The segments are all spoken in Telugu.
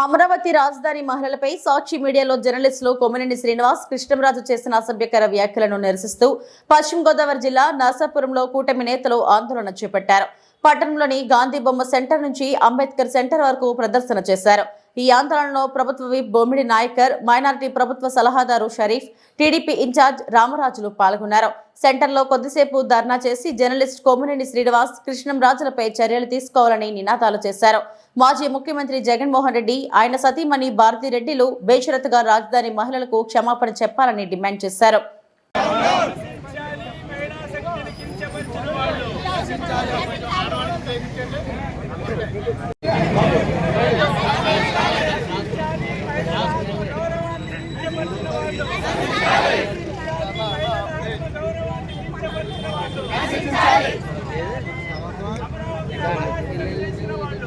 అమరావతి రాజధాని మహిళలపై సాక్షి మీడియాలో జర్నలిస్టులు కొమ్మినేని శ్రీనివాస్ కృష్ణంరాజు చేసిన అసభ్యకర వ్యాఖ్యలను నిరసిస్తూ పశ్చిమ గోదావరి జిల్లా నర్సాపురంలో కూటమి నేతలు ఆందోళన చేపట్టారు. పట్టణంలోని గాంధీ బొమ్మ సెంటర్ నుంచి అంబేద్కర్ సెంటర్ వరకు ప్రదర్శన చేశారు. ఈ ఆందోళనలో ప్రభుత్వ విప్ బొమ్మిడి నాయకర్ మైనారిటీ ప్రభుత్వ సలహాదారు షరీఫ్ టీడీపీ ఇన్ఛార్జ్ రామరాజులు పాల్గొన్నారు. సెంటర్లో కొద్దిసేపు ధర్నా చేసి జర్నలిస్ట్ కోమినేని శ్రీనివాస్ కృష్ణంరాజులపై చర్యలు తీసుకోవాలని నినాదాలు చేశారు. మాజీ ముఖ్యమంత్రి జగన్మోహన్ రెడ్డి ఆయన సతీమణి భారతిరెడ్డిలు బేషరతుగా రాజధాని మహిళలకు క్షమాపణ చెప్పాలని డిమాండ్ చేశారు మహిళా శక్తిని కించపరిచిన వాళ్ళు గౌరవాన్ని కించపరిచిన వాళ్ళు గౌరవాన్ని కించపరిచిన వాళ్ళు అమరావతిని చేసిన వాళ్ళు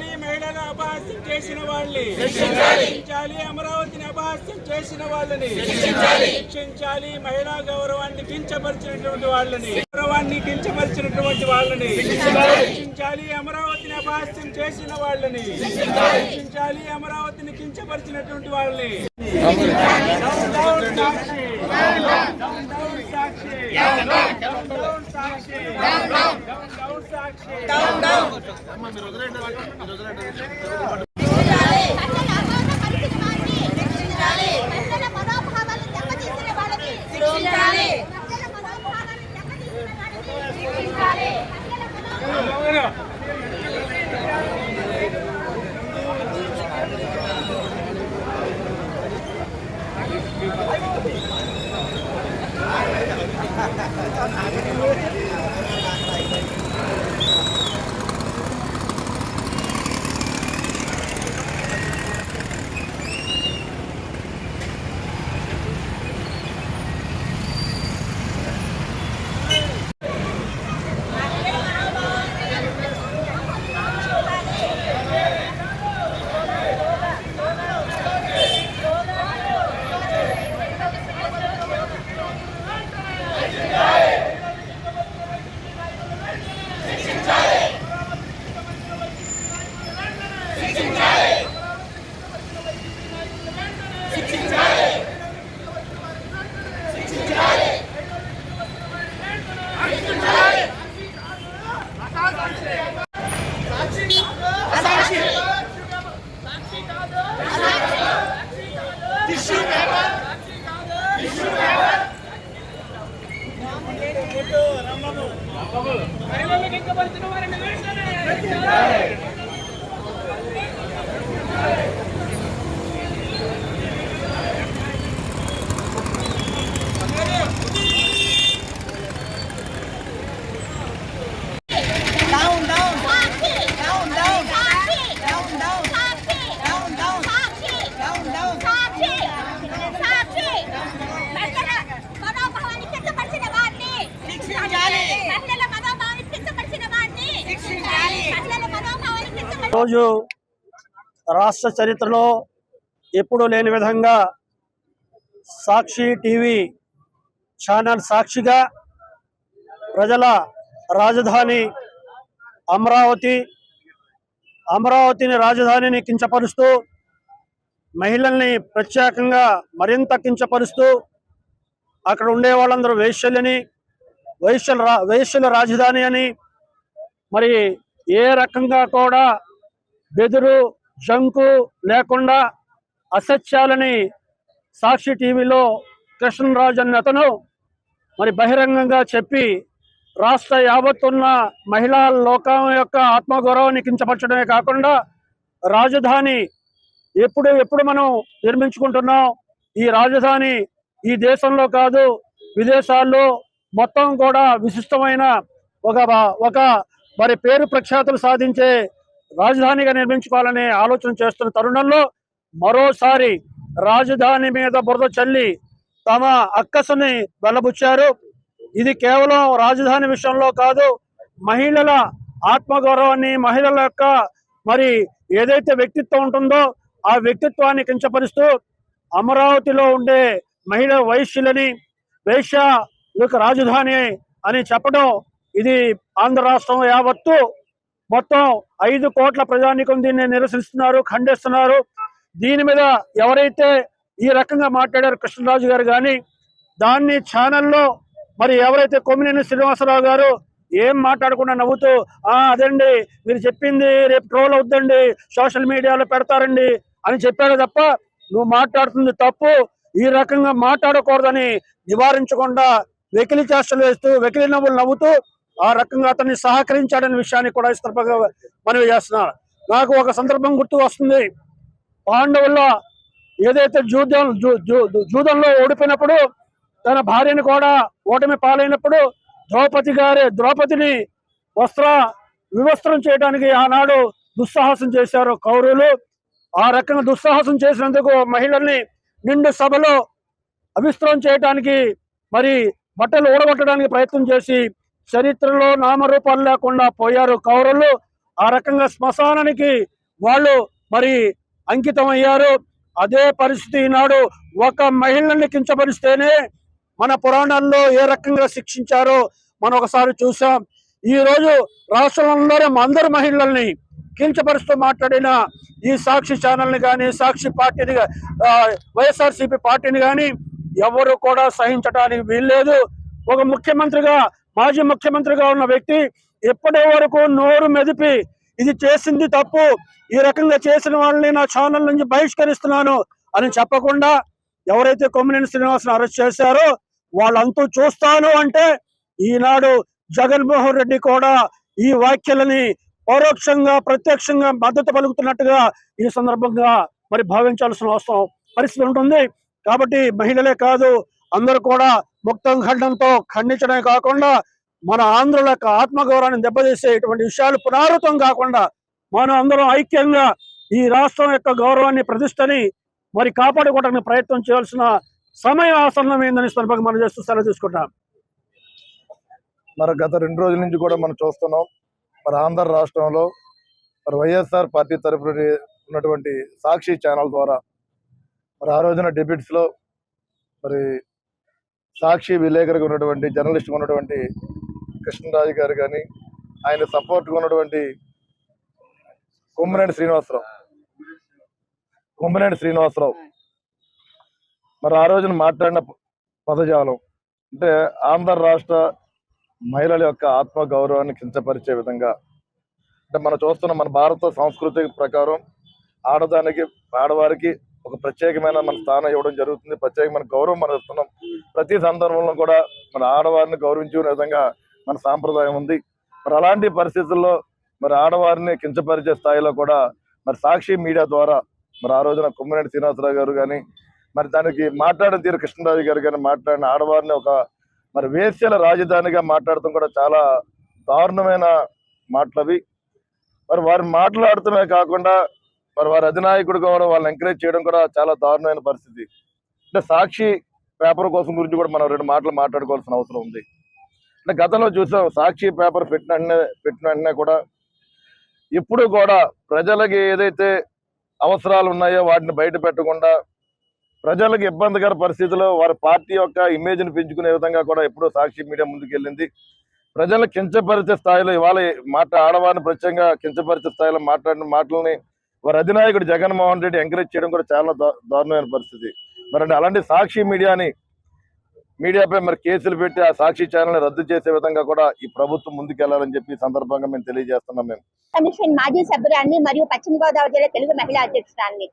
రక్షించాలి మహిళల అపహాస్యం చేసిన వాళ్ళని. రక్షించాలి. అమరావతిని అపహాస్యం చేసిన వాళ్ళని. రక్షించాలి. మహిళా గౌరవాన్ని కించపరిచినటువంటి వాళ్ళని. గౌరవాన్ని కించపరిచినటువంటి వాళ్ళని. రక్షించాలి. అమరావతిని అపహాస్యం చేసిన వాళ్ళని. రక్షించాలి. అమరావతిని కించపరిచినటువంటి వాళ్ళని. Sakshi. Sakshi. Down down Sakshi. Down, down, వారిని వెంటనే ఈరోజు రాష్ట్ర చరిత్రలో ఎప్పుడూ లేని విధంగా సాక్షి టీవీ ఛానల్ సాక్షిగా ప్రజల రాజధాని అమరావతి అమరావతిని రాజధానిని కించపరుస్తూ మహిళల్ని ప్రత్యేకంగా మరింత కించపరుస్తూ అక్కడ ఉండే వాళ్ళందరూ వేశ్యలని వైశ్యుల రా వేశ్యుల రాజధాని అని మరి ఏ రకంగా కూడా బెదురు జంకు లేకుండా అసత్యాలని సాక్షి టీవీలో కృష్ణరాజు అనే అతను మరి బహిరంగంగా చెప్పి రాష్ట్ర యావత్తున్న మహిళా లోకం యొక్క ఆత్మగౌరవాన్ని కించపరచడమే కాకుండా రాజధాని ఎప్పుడు ఎప్పుడు మనం నిర్మించుకుంటున్నాం? ఈ రాజధాని ఈ దేశంలో కాదు విదేశాల్లో మొత్తం కూడా విశిష్టమైన ఒక ఒక మరి పేరు ప్రఖ్యాతులు సాధించే రాజధానిగా నిర్మించుకోవాలనే ఆలోచన చేస్తున్న తరుణంలో మరోసారి రాజధాని మీద బురద చల్లి తమ అక్కసుని వెల్లబుచ్చారు ఇది కేవలం రాజధాని విషయంలో కాదు మహిళల ఆత్మగౌరవాన్ని మహిళల యొక్క మరి ఏదైతే వ్యక్తిత్వం ఉంటుందో ఆ వ్యక్తిత్వాన్ని కించపరుస్తూ అమరావతిలో ఉండే మహిళ వైశ్యులని వేశ్య రాజధాని అని చెప్పడం ఇది ఆంధ్ర రాష్ట్రం యావత్తు మొత్తం ఐదు కోట్ల ప్రజానికం దీన్ని నిరసిస్తున్నారు ఖండిస్తున్నారు. దీని మీద ఎవరైతే ఈ రకంగా మాట్లాడారు కృష్ణరాజు గారు కానీ దాన్ని ఛానల్లో మరి ఎవరైతే కొమ్మినేని శ్రీనివాసరావు గారు ఏం మాట్లాడకుండా నవ్వుతూ ఆ అదండి మీరు చెప్పింది రేపు ట్రోల్ అవుద్దండి సోషల్ మీడియాలో పెడతారండి అని చెప్పాడు తప్ప నువ్వు మాట్లాడుతుంది తప్పు. ఈ రకంగా మాట్లాడకూడదని నివారించకుండా వెకిలి చేష్టలు వేస్తూ వెకిలి నవ్వులు నవ్వుతూ ఆ రకంగా అతన్ని సహకరించాడనే విషయాన్ని కూడా ఈ సందర్భంగా మనవి చేస్తున్నారు. నాకు ఒక సందర్భం గుర్తు వస్తుంది. పాండవుల్లో ఏదైతే జూదం జూ- జూదంలో ఓడిపోయినప్పుడు తన భార్యను కూడా ఓటమి పాలైనప్పుడు ద్రౌపది గారి ద్రౌపదిని వస్త్ర వివస్త్రం చేయడానికి ఆనాడు దుస్సాహసం చేశారు కౌరవులు ఆ రకంగా దుస్సాహసం చేసినందుకు మహిళల్ని నిండు సభలో అవిస్త్రం చేయడానికి మరి బట్టలు ఊడగొట్టడానికి ప్రయత్నం చేసి చరిత్రలో నామరూపాలు లేకుండా పోయారు. కౌరవులు ఆ రకంగా శ్మశానానికి వాళ్ళు మరి అంకితం అయ్యారు అదే పరిస్థితి ఈనాడు ఒక మహిళల్ని కించపరిస్తేనే మన పురాణాల్లో ఏ రకంగా శిక్షించారో మనం ఒకసారి చూసాం. ఈ రోజు అందరు మహిళల్ని కించపరుస్తూ మాట్లాడిన ఈ సాక్షి ఛానల్ని కానీ సాక్షి పార్టీని వైఎస్ఆర్సీపీ పార్టీని కానీ ఎవరు కూడా సహించడానికి వీల్లేదు. ఒక ముఖ్యమంత్రిగా మాజీ ముఖ్యమంత్రిగా ఉన్న వ్యక్తి ఇప్పటి వరకు నోరు మెదిపి ఇది చేసింది తప్పు ఈ రకంగా చేసిన వాళ్ళని నా ఛానల్ నుంచి బహిష్కరిస్తున్నాను అని చెప్పకుండా ఎవరైతే కొమ్మినేని శ్రీనివాసను అరెస్ట్ చేశారో వాళ్ళంతూ చూస్తాను అంటే ఈనాడు జగన్మోహన్ రెడ్డి కూడా ఈ వ్యాఖ్యలని పరోక్షంగా ప్రత్యక్షంగా మద్దతు పలుకుతున్నట్టుగా ఈ సందర్భంగా మరి భావించాల్సిన అవసరం పరిస్థితి ఉంటుంది. కాబట్టి మహిళలే కాదు అందరూ కూడా ముక్తం ఖండంతో ఖండించడమే కాకుండా మన ఆంధ్రుల యొక్క ఆత్మగౌరవాన్ని దెబ్బతీసే ఇటువంటి విషయాలు పునరావృతం కాకుండా మనం అందరం ఐక్యంగా ఈ రాష్ట్రం యొక్క గౌరవాన్ని ప్రతిష్టని మరి కాపాడుకోవడానికి ప్రయత్నం చేయాల్సిన సమయం ఆసన్నమైందని సందర్భంగా మనం చేస్తూ సెలవు తీసుకుంటాం మరి గత రెండు రోజుల నుంచి కూడా మనం చూస్తున్నాం. మరి ఆంధ్ర రాష్ట్రంలో మరి వైఎస్ఆర్ పార్టీ తరఫున ఉన్నటువంటి సాక్షి ఛానల్ ద్వారా మరి ఆ రోజున డెబిట్స్లో మరి సాక్షి విలేకరికి ఉన్నటువంటి జర్నలిస్ట్ ఉన్నటువంటి కృష్ణరాజు గారు కానీ ఆయన సపోర్ట్గా ఉన్నటువంటి కొమ్మినేని శ్రీనివాసరావు. కొమ్మినేని శ్రీనివాసరావు. మరి ఆ రోజున మాట్లాడిన పదజాలం అంటే ఆంధ్ర రాష్ట్ర మహిళల యొక్క ఆత్మ గౌరవాన్ని కించపరిచే విధంగా. అంటే మనం చూస్తున్న మన భారత సంస్కృతి ప్రకారం ఆడదానికి ఆడవారికి ఒక ప్రత్యేకమైన మన స్థానం ఇవ్వడం జరుగుతుంది. ప్రత్యేకమైన గౌరవం మనం ఇస్తున్నాం. ప్రతి సందర్భంలో కూడా మన ఆడవారిని గౌరవించే విధంగా మన సాంప్రదాయం ఉంది. మరి అలాంటి పరిస్థితుల్లో మరి ఆడవారిని కించపరిచే స్థాయిలో కూడా మరి సాక్షి మీడియా ద్వారా మరి ఆ రోజున కుమ్మినేని శ్రీనివాసరావు గారు కానీ మరి దానికి మాట్లాడిన తీరు కృష్ణరాజు గారు కానీ మాట్లాడిన ఆడవారిని ఒక మరి వేశ్యల రాజధానిగా మాట్లాడటం కూడా చాలా దారుణమైన మాటలవి. మరి వారు మాట్లాడటమే కాకుండా మరి వారి అధినాయకుడు కావడం వాళ్ళని ఎంకరేజ్ చేయడం కూడా చాలా దారుణమైన పరిస్థితి. అంటే సాక్షి పేపర్ కోసం గురించి కూడా మనం రెండు మాటలు మాట్లాడుకోవాల్సిన అవసరం ఉంది. అంటే గతంలో చూసాం సాక్షి పేపర్ పెట్టిన వెంటనే పెట్టిన వెంటనే కూడా ఇప్పుడు కూడా ప్రజలకి ఏదైతే అవసరాలు ఉన్నాయో వాటిని బయట పెట్టకుండా ప్రజలకు ఇబ్బందికర పరిస్థితుల్లో వారి పార్టీ యొక్క ఇమేజ్ని పెంచుకునే విధంగా కూడా ఎప్పుడూ సాక్షి మీడియా ముందుకెళ్ళింది. ప్రజలను కించపరిచే స్థాయిలో ఇవాళ మాట ఆడవారిని ప్రత్యేకంగా కించపరిచే స్థాయిలో మాట్లాడిన మాటలని వారి అధినాయకుడు జగన్మోహన్ రెడ్డి ఎంకరేజ్ చేయడం కూడా చాలా దారుణమైన పరిస్థితి. మరి అంటే అలాంటి సాక్షి మీడియాని మీడియాపై మరి కేసులు పెట్టి ఆ సాక్షి ఛానల్ రద్దు చేసే విధంగా కూడా ఈ ప్రభుత్వం ముందుకెళ్ళాలని చెప్పి సందర్భంగా మేము తెలియజేస్తున్నాం మేము. కమిషన్ మాజీ సభ్యురాన్ని మరియు పశ్చిమ గోదావరి జిల్లా తెలుగు మహిళా అధ్యక్షురాన్ని.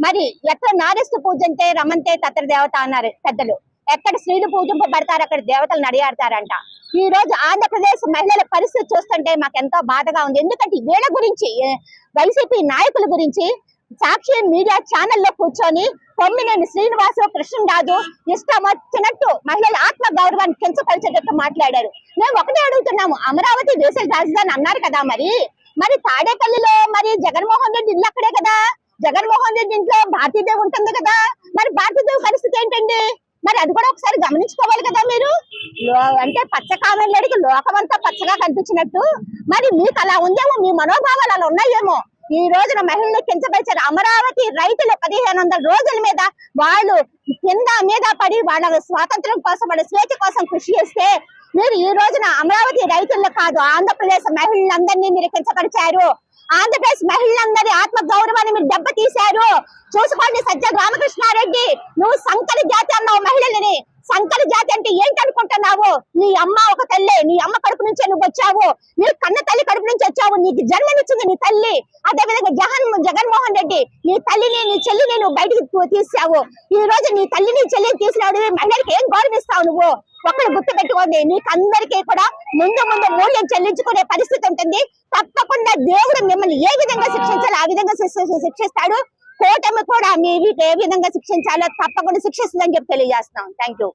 మరి ఎక్కడ నారస్తు పూజంతే రమంతే తత్ర దేవత అన్నారు పెద్దలు. ఎక్కడ స్త్రీలు పూజింపబడతారు అక్కడ దేవతలు నడియాడతారంట. ఈ రోజు ఆంధ్రప్రదేశ్ మహిళల పరిస్థితి చూస్తుంటే మాకు ఎంతో బాధగా ఉంది. ఎందుకంటే వీళ్ళ గురించి వైసీపీ నాయకుల గురించి సాక్షి మీడియా ఛానల్లో కూర్చొని కొమ్మినేని శ్రీనివాసు కృష్ణరాజు ఇష్టం వచ్చినట్టు మహిళల ఆత్మ గౌరవాన్ని కించపరిచేటట్టు మాట్లాడారు. మేము ఒకటే అడుగుతున్నాము అమరావతి దేశ రాజధాని అన్నారు కదా మరి. మరి తాడేపల్లిలో మరి జగన్మోహన్ రెడ్డి ఇల్లు అక్కడే కదా? జగన్మోహన్ రెడ్డి ఇంట్లో భారతీదేవి ఉంటుంది కదా? మరి భారతీదేవి పరిస్థితి ఏంటండి? మరి అది కూడా ఒకసారి గమనించుకోవాలి కదా మీరు? అంటే పచ్చ కామెళ్ళడికి లోకమంతా పచ్చగా కనిపించినట్టు. మరి మీకు అలా ఉందేమో? మీ మనోభావాలు అలా ఉన్నాయేమో? ఈ రోజున మహిళలు కించపరిచారు అమరావతి రైతులు పదిహేను వందల రోజుల మీద వాళ్ళు కింద మీద పడి వాళ్ళ స్వాతంత్రం కోసం వాళ్ళ స్వేచ్ఛ కోసం కృషి చేస్తే మీరు ఈ రోజున అమరావతి రైతులు కాదు ఆంధ్రప్రదేశ్ మహిళలందరినీ మీరు కించపరిచారు. ఆంధ్రప్రదేశ్ మహిళలందరి ఆత్మ గౌరవాన్ని మీరు దెబ్బతీశారు. చూసుకోండి సజ్జ రామకృష్ణారెడ్డి. నువ్వు సంకలి జాతి అన్నావు మహిళలని. సంకర జాతి అంటే ఏంటి అనుకుంటున్నావు నీ అమ్మ ఒక తల్లి నీ అమ్మ కడుపు నుంచే నువ్వు వచ్చావు. నీ కన్న తల్లి కడుపు నుంచి వచ్చావు. నీకు జన్మనిచ్చింది నీ తల్లి. అదే విధంగా జగన్ జగన్మోహన్ రెడ్డి నీ తల్లిని నీ చెల్లిని నువ్వు బయటికి తీసావు. ఈ రోజు నీ తల్లిని చెల్లిని తీసినాడు మహిళకి ఏం గౌరవిస్తావు నువ్వు? ఒకరు గుర్తు పెట్టుకోండి నీకు అందరికీ కూడా ముందు ముందు మూల్యం చెల్లించుకునే పరిస్థితి ఉంటుంది. తప్పకుండా దేవుడు మిమ్మల్ని ఏ విధంగా శిక్షించాలో ఆ విధంగా శిక్షిస్తాడు. కూటమి కూడా మీ ఏ విధంగా శిక్షించాలో తప్పకుండా శిక్షిస్తుందని చెప్పి తెలియజేస్తున్నాం. Thank you